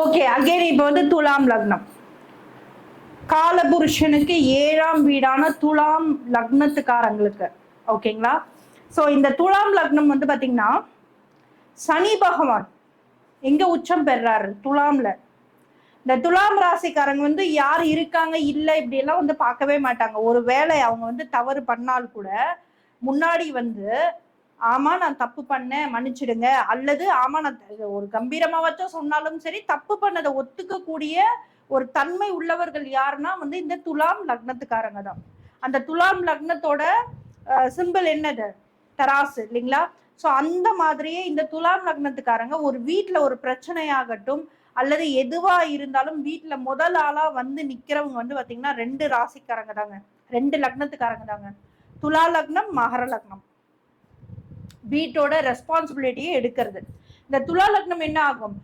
Okay again இப்போ வந்து துலாம் லக்னம். காலபுருஷனுக்கு ஏழாம் வீடான துலாம் லக்னத்துக்காரங்களுக்கு ஓகேங்களா? ஸோ இந்த துலாம் லக்னம் வந்து பார்த்தீங்கன்னா சனி பகவான் எங்க உச்சம் பெறாரு? துலாம்ல. இந்த துலாம் ராசிக்காரங்க வந்து யார் இருக்காங்க இல்லை இப்படி எல்லாம் வந்து பார்க்கவே மாட்டாங்க. ஒரு வேளை அவங்க வந்து தவறு பண்ணால் கூட முன்னாடி வந்து ஆமா நான் தப்பு பண்ணேன் மன்னிச்சிடுங்க. அல்லது ஆமா நான் ஒரு கம்பீரமாவச்சும் சொன்னாலும் சரி தப்பு பண்ணதை ஒத்துக்கக்கூடிய ஒரு தன்மை உள்ளவர்கள் யாருன்னா வந்து இந்த துலாம் லக்னத்துக்காரங்க தான். அந்த துலாம் லக்னத்தோட சிம்பிள் என்னது? தராசு இல்லைங்களா? ஸோ அந்த மாதிரியே இந்த துலாம் லக்னத்துக்காரங்க ஒரு வீட்டில் ஒரு பிரச்சனையாகட்டும் அல்லது எதுவா இருந்தாலும் வீட்டுல முதல் ஆளா வந்து நிக்கிறவங்க வந்து பாத்தீங்கன்னா ரெண்டு ராசிக்காரங்க தாங்க. ரெண்டு லக்னத்துக்காரங்க தாங்க. துலா லக்னம் மகர லக்னம். வீட்டோட ரெஸ்பான்சிபிலிட்டியை எடுக்கிறது. இந்த துலா லக்னம் என்ன ஆகும்?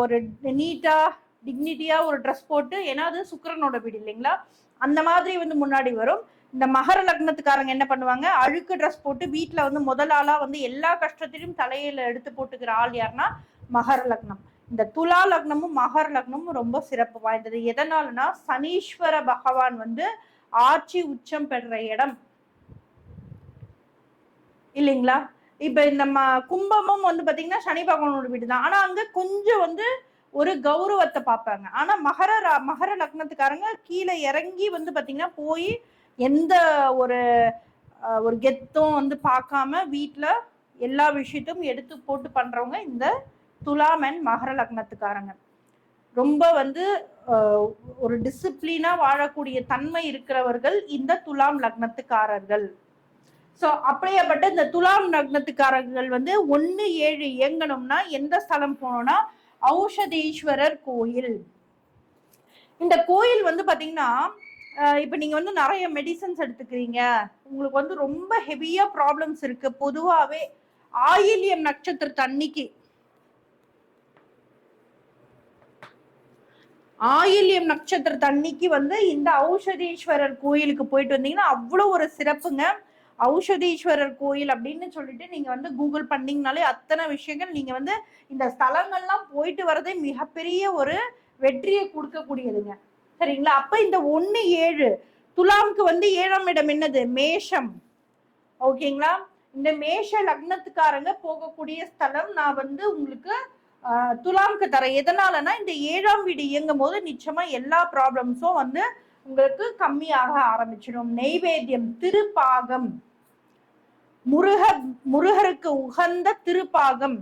ஒரு நீட்டா டிக்னிட்டியா ஒரு ட்ரெஸ் போட்டு ஏன்னா அது சுக்கரனோட வீடு இல்லைங்களா? அந்த மாதிரி வந்து முன்னாடி வரும். இந்த மகர லக்னத்துக்காரங்க என்ன பண்ணுவாங்க? அழுக்கு ட்ரெஸ் போட்டு வீட்டில் வந்து முதல் ஆளாக வந்து எல்லா கஷ்டத்திலையும் தலையில எடுத்து போட்டுக்கிற ஆள் யாருன்னா மகர லக்னம். இந்த துலா லக்னமும் மகர லக்னமும் ரொம்ப சிறப்பு வாய்ந்தது. எதனாலனா சனீஸ்வர பகவான் வந்து ஆட்சி உச்சம் பெற்ற இடம். இல்லைங்களா? இப்ப இந்த ம- கும்பமும் வந்து பாத்தீங்கன்னா சனி பகவானோட வீடு தான் ஆனா அங்க கொஞ்சம் வந்து ஒரு கௌரவத்தை பார்ப்பாங்க. ஆனா மகர ரா- மகர லக்னத்துக்காரங்க கீழே இறங்கி வந்து பாத்தீங்கன்னா போய் எந்த ஒரு ஒரு கெத்தும் வந்து பார்க்காம வீட்டில் எல்லா விஷயத்தையும் எடுத்து போட்டு பண்றவங்க இந்த துலாம் மகர லக்னத்துக்காரங்க. ரொம்ப வந்து ஒரு டிசிப்ளினா வாழக்கூடிய தன்மை இருக்கிறவர்கள் இந்த துலாம் லக்னத்துக்காரர்கள். ஸோ அப்படியேப்பட்ட இந்த துலாம் லக்னத்துக்காரர்கள் வந்து ஒன்று ஏழு இயங்கணும்னா எந்த ஸ்தலம் போனோம்னா ஔஷதீஸ்வரர் கோயில். இந்த கோயில் வந்து பார்த்தீங்கன்னா இப்போ நீங்கள் வந்து நிறைய மெடிசன்ஸ் எடுத்துக்கிறீங்க. உங்களுக்கு வந்து ரொம்ப ஹெவியாக ப்ராப்ளம்ஸ் இருக்கு. பொதுவாகவே ஆயில்யம் நட்சத்திர தண்ணிக்கு. ஆயில்யம் நட்சத்திர தண்ணிக்கு வந்து இந்த ஔஷதீஸ்வரர் கோயிலுக்கு போயிட்டு வந்தீங்கன்னா அவ்வளோ ஒரு சிறப்புங்க. ஔஷதீஸ்வரர் கோயில் அப்படின்னு சொல்லிட்டு நீங்க வந்து கூகுள் பண்ணீங்கனாலே அத்தனை விஷயங்கள் நீங்க வந்து இந்த ஸ்தலங்கள்லாம் போயிட்டு வரதே மிகப்பெரிய ஒரு வெற்றியை கொடுக்கக்கூடியதுங்க. சரிங்களா? அப்ப இந்த ஒன்னு ஏழு துலாம்க்கு வந்து ஏழாம் இடம் என்னது? மேஷம். ஓகேங்களா? இந்த மேஷ லக்னத்துக்காரங்க போகக்கூடிய ஸ்தலம் நான் வந்து உங்களுக்கு துலாம்க்கு தரேன். எதனாலனா இந்த ஏழாம் வீடு இயங்கும் போது நிச்சயமா எல்லா ப்ராப்ளம்ஸும் வந்து உங்களுக்கு கம்மியாக ஆரம்பிச்சிடும். நெய்வேத்தியம் திருப்பாகம். முருக முருகருக்கு உகந்த திருப்பாகம்.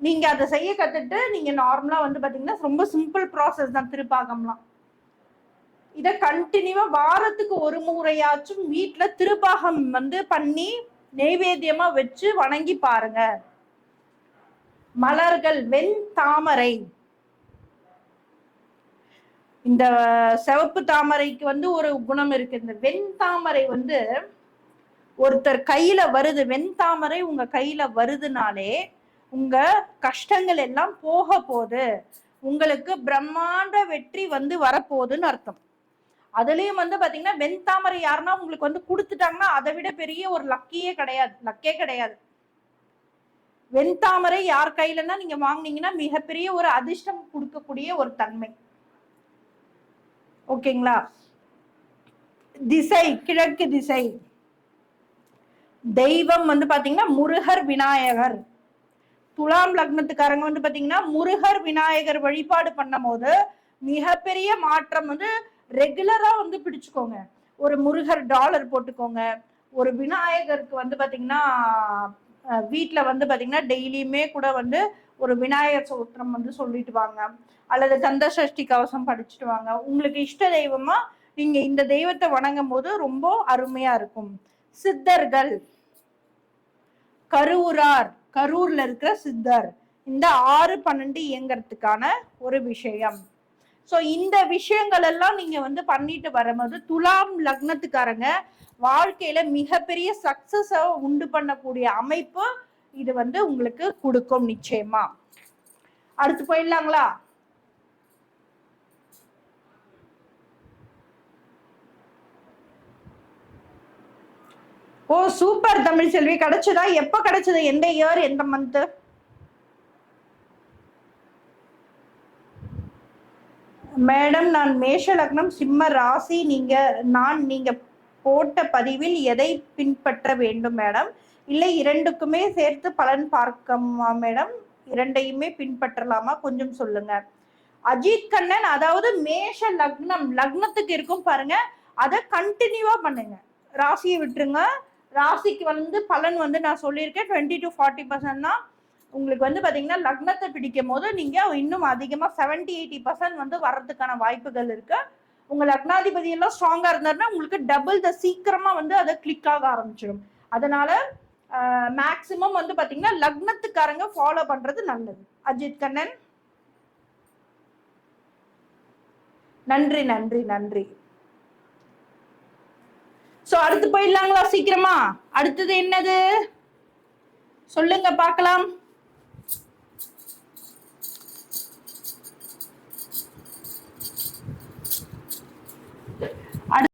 நீங்க அதை செய்ய கத்துட்டு நீங்க நார்மலா வந்து பாத்தீங்கன்னா ரொம்ப சிம்பிள் ப்ராசஸ் தான் திருப்பாகம்லாம். இதை கண்டினியூவா வாரத்துக்கு ஒரு முறையாச்சும் வீட்டுல திருப்பாகம் வந்து பண்ணி நெய்வேத்தியமா வச்சு வணங்கி பாருங்க. மலர்கள் வெண் தாமரை. இந்த சிவப்பு தாமரைக்கு வந்து ஒரு குணம் இருக்கு. இந்த வெண் தாமரை வந்து ஒருத்தர் கையில வருது வெண்தாமரை உங்க கையில வருதுனாலே உங்க கஷ்டங்கள் எல்லாம் போக போகுது. உங்களுக்கு பிரம்மாண்ட வெற்றி வந்து வரப்போகுதுன்னு அர்த்தம். அதுலயும் வந்து பாத்தீங்கன்னா வெண்தாமரை யாருன்னா உங்களுக்கு வந்து கொடுத்துட்டாங்கன்னா அதை விட பெரிய ஒரு லக்கியே கிடையாது. லக்கே கிடையாது. வெண்தாமரை யார் கையிலன்னா நீங்க வாங்குனீங்கன்னா மிகப்பெரிய ஒரு அதிர்ஷ்டம் கொடுக்கக்கூடிய ஒரு தன்மை. ஓகேங்களா? திசை கிழக்கு திசை. தெய்வம் வந்து பாத்தீங்கன்னா முருகர் விநாயகர். துலாம் லக்னத்துக்காரங்க வந்து பாத்தீங்கன்னா முருகர் விநாயகர் வழிபாடு பண்ணும்போது மிகப்பெரிய மாற்றம் வந்து ரெகுலரா வந்து பிடிச்சுக்கோங்க. ஒரு முருகர் டாலர் போட்டுக்கோங்க. ஒரு விநாயகருக்கு வந்து பாத்தீங்கன்னா வீட்டில் வந்து பாத்தீங்கன்னா டெய்லியுமே கூட வந்து ஒரு விநாயகர் சூத்திரம் வந்து சொல்லிட்டு வாங்க. அல்லது கந்த சஷ்டி கவசம் படிச்சுட்டு வாங்க. உங்களுக்கு இஷ்ட தெய்வமா நீங்க இந்த தெய்வத்தை வணங்கும் போது ரொம்ப அருமையா இருக்கும். சித்தர்கள். கரூரார் கரூர்ல இருக்கிற சித்தர். இந்த ஆறு பன்னெண்டு இயங்கிறதுக்கான ஒரு விஷயம். ஸோ இந்த விஷயங்கள் எல்லாம் நீங்க வந்து பண்ணிட்டு வரும்போது துலாம் லக்னத்துக்காரங்க வாழ்க்கையில மிகப்பெரிய சக்சஸ உண்டு பண்ணக்கூடிய அமைப்பு இது வந்து உங்களுக்கு கொடுக்கும் நிச்சயமா. அடுத்து போயிடலாங்களா? ஓ சூப்பர் தமிழ் செல்வி. கிடைச்சதா? எப்போ கிடைச்சது? எந்த இயர் எந்த மந்த்து மேடம் நான் மேஷ லக்னம் சிம்ம ராசி. நீங்க நான் நீங்க போட்ட பதிவில் எதை பின்பற்ற வேண்டும் மேடம்? இல்லை இரண்டுக்குமே சேர்த்து பலன் பார்க்கமா மேடம்? இரண்டையுமே பின்பற்றலாமா? கொஞ்சம் சொல்லுங்க. அஜித் கண்ணன் அதாவது மேஷ லக்னம் லக்னத்துக்கு இருக்கும் பாருங்க. அதை கண்டினியூவா பண்ணுங்க. ராசியை விட்டுருங்க. ராசிக்கு வந்து பலன் வந்து நான் சொல்லியிருக்கேன். டுவெண்ட்டி டு ஃபார்ட்டி பர்சன்ட் தான். உங்களுக்கு வந்து பார்த்தீங்கன்னா லக்னத்தை பிடிக்கும் போது நீங்கள் இன்னும் அதிகமாக செவன்டி எயிட்டி பர்சன்ட் வந்து வர்றதுக்கான வாய்ப்புகள் இருக்குது உங்கள் லக்னாதிபதி எல்லாம் இருந்தாருன்னா உங்களுக்கு டபுள் த சீக்கிரமாக வந்து அதை கிளிக் ஆக ஆரம்பிச்சிடும். அதனால் மேக்சிமம் வந்து பார்த்தீங்கன்னா லக்னத்துக்காரங்க ஃபாலோ பண்ணுறது நல்லது. அஜித் கண்ணன். நன்றி நன்றி நன்றி. சோ அடுத்து போயிடலாங்களா சீக்கிரமா? அடுத்தது என்னது? சொல்லுங்க பார்க்கலாம்.